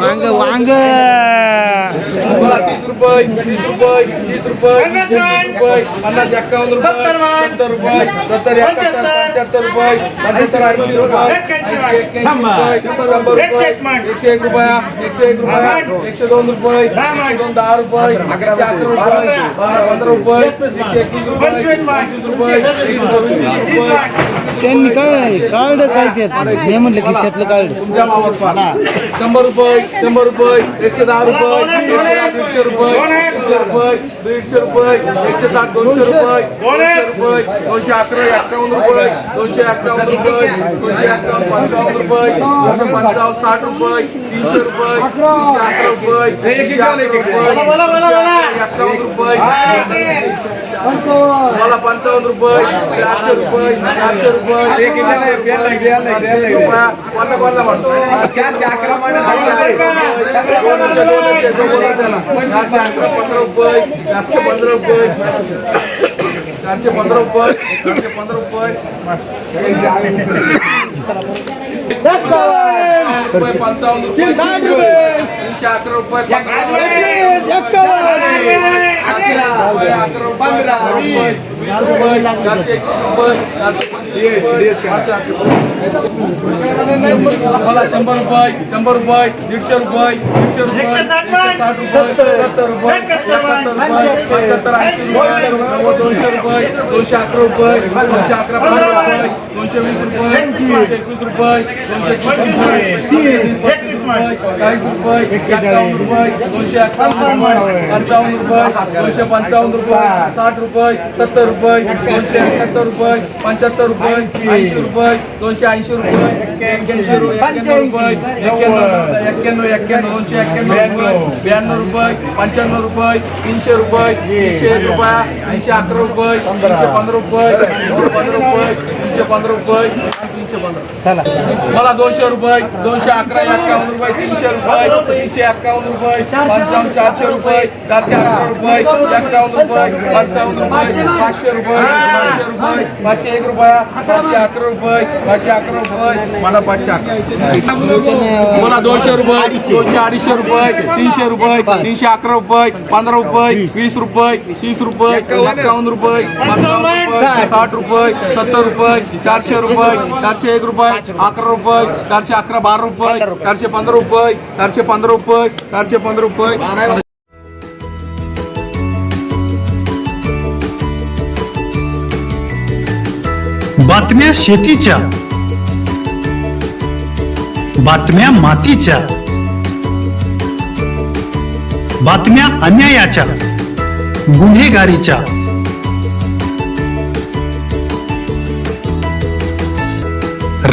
वांग वांग. तीस रुपये तीस रुपये तीस रुपये. रुपये पन्नास एक्कावन्न रुपये सत्तर रुपये. सत्तर एकाहत्तर पंच्याहत्तर. रुपये पंच्याहत्तर ऐंशी रुपये. शंभर एकशे एक रुपया एकशे एक रुपया एकशे दोन रुपये एकशे दोन दहा रुपये एकशे अकरा रुपये बारा पंधरा रुपये एकशे एकवीस रुपये पंचवीस रुपये त्यांनी काय कार्ड काय ते मी म्हटलं खिशातलं कार्ड. तुमच्या मावात पाहा शंभर रुपये शंभर रुपये एकशे दहा रुपये दीडशे रुपये दीडशे रुपये दीडशे रुपये एकशे साठ दोनशे रुपये दोनशे रुपये दोनशे अकरा एक्कावन्न रुपये दोनशे एक्कावन्न रुपये दोनशे एक्कावन्न पंचावन्न रुपये दोनशे पंचावन्न साठ रुपये तीनशे रुपये तीनशे अकरा रुपये तीनशे अकरा रुपये मला पंचावन्न रुपये चारशे रुपये चारशे रुपये कोणता कोणता म्हणतो चारशे अकरा अकरा पंधरा रुपये चारशे पंधरा रुपये चारशे पंधरा रुपये चारशे पंधरा रुपये रुपये पंचावन्न रुपये तीनशे अकरा रुपये मला शंभर रुपये शंभर रुपये दीडशे रुपये दीडशे रुपये एकशे साठ रुपये सत्तर रुपये पंच्याहत्तर ऐंशी रुपये दोनशे रुपये दोनशे अकरा रुपये दोनशे अकरा पंधरा रुपये दोनशे वीस रुपये दोनशे एकवीस रुपये दोनशे एकवीस रुपये चाळीस रुपये रुपये दोनशे अकरा रुपये पंचावन्न रुपये दोनशे पंचावन्न रुपये साठ रुपये सत्तर रुपये दोनशे एकाहत्तर रुपये पंच्याहत्तर रुपये ऐंशी रुपये दोनशे ऐंशी रुपये एक्क्याऐंशी रुपये एक्क्याण्णव रुपये एक्क्याण्णव एक्क्याण्णव एक्क्याण्णव दोनशे एक्क्याण्णव रुपये ब्याण्णव रुपये पंच्याण्णव रुपये तीनशे रुपये तीनशे एक रुपया तीनशे अकरा रुपये तीनशे पंधरा रुपये तीनशे पंधरा रुपये तीनशे पंधरा रुपये तीनशे पंधरा. मला दोनशे रुपये दोनशे अकरा एक्कावन्न रुपये तीनशे रुपये तीनशे एक्कावन्न रुपये पंचावन्न चारशे रुपये चारशे अकरा रुपये एक्कावन्न रुपये पंचावन्न रुपये पाचशे रुपये. पाचशे रुपये पाचशे एक रुपया पाचशे अकरा रुपये पाचशे अकरा रुपये मला पाचशे अकरा. मला दोनशे रुपये दोनशे अडीचशे रुपये तीनशे रुपये तीनशे अकरा रुपये पंधरा रुपये वीस रुपये तीस रुपये एक्कावन्न रुपये पंचावन्न रुपये साठ रुपये सत्तर रुपये चारशे रुपये चारशे एक रुपये अकरा रुपये चारशे अकरा बारा रुपये चारशे पंधरा रुपये चारशे पंधरा रुपये चारशे पंधरा रुपये. बातम्या शेतीच्या. बातम्या मातीच्या. बातम्या अन्यायाच्या. गुन्हेगारीच्या.